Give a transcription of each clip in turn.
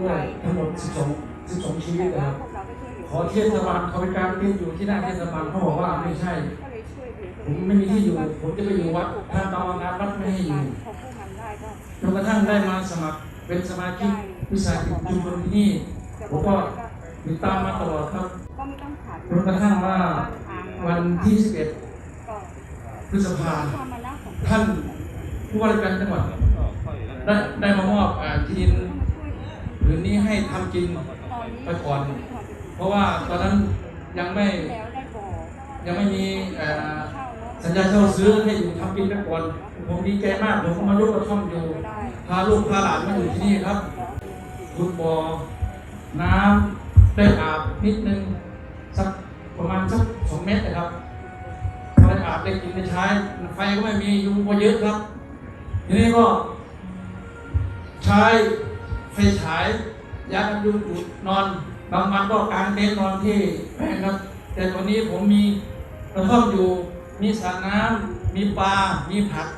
ด้วยทั้งหมด12 12ชีวิตนะครับพวกเราไม่ช่วยเหลือขอเทศบาลเขาไปการเรียนอยู่ที่หน้าเทศบาลเขาบอกว่าไม่ใช่ ผมไม่มีที่อยู่ ผมจะไปอยู่วัดทางกรรมการวัดไม่ให้อยู่จนกระทั่งได้มาสมัครเป็นสมาชิกวิสาหกิจชุมชนที่นี่ผมก็ติดตามมาตลอดครับจนกระทั่งว่าวันที่ 11ก็พฤษภาท่านผู้ว่าราชการจังหวัดได้ได้มามอบอ่าที่ดิน ผืนนี้ให้ทำกินไปก่อน เพราะว่าตอนนั้นยังไม่ยังไม่มีสัญญาเช่าซื้อให้อยู่ทำกินไปก่อนผมดีใจมากผมก็มาลุกกระท่อมอยู่พาลูกพาหลานมาอยู่ที่นี่ครับขุดบ่อน้ำได้อาบนิดนึงสักประมาณสักสองเมตรนะครับพอได้อาบได้กินได้ใช้ไฟก็ไม่มียุงก็เยอะครับทีนี้ก็ใช้ ฉายยากันยุงอุดนอน บางวันก็กางเต็นท์นอนที่แพงครับ แต่ตอนนี้ผมมีกระท่อมอยู่ มีสระน้ำมีปลา มีผัก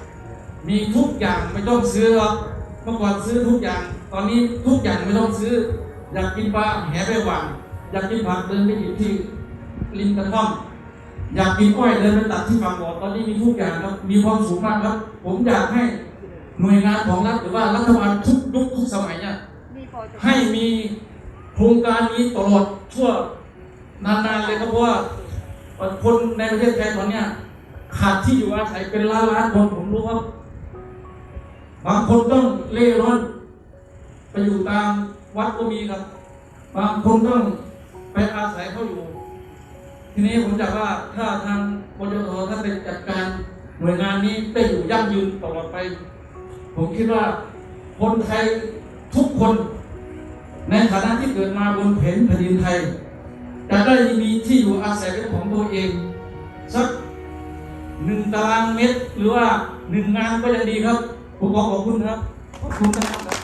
มีทุกอย่างไม่ต้องซื้อครับเมื่อก่อนซื้อทุกอย่าง ตอนนี้ทุกอย่างไม่ต้องซื้อ อยากกินปลาแหไปหวานอยากกินผักเดินไปหยิบที่ริมกระท่อมอยากกินอ้อยเดินไปตัดที่ฝั่งบ่อตอนนี้มีทุกอย่างครับมีความสูงมากครับ ผมอยากให้หน่วยงานของรัฐหรือว่ารัฐบาลทุกยุคทุกสมัยเนี่ย ให้มีโครงการนี้ตลอดทั่วนานๆเลยครับเพราะว่าคนในประเทศไทยตอนเนี้ยขาดที่อยู่อาศัยเป็นล้านล้านๆคนผมรู้ครับบางคนต้องเล่ร่อนไปอยู่ตามวัดก็มีครับ บางคนต้องไปอาศัยเขาอยู่ ทีนี้ผมจะว่าถ้าทางปยทท่านได้จัดการหน่วยงานนี้ได้อยู่ยั่งยืนตลอดไป ผมคิดว่าคนไทยทุกคน ในฐานะที่เกิดมาบนแผ่นแผ่นดินไทยจะได้มีที่อยู่อาศัยเป็นของตัวเองสักหนึ่งตารางเมตร หรือว่าหนึ่งงานก็ยังดีครับ ผมขอขอบคุณครับ ขอบคุณนะครับ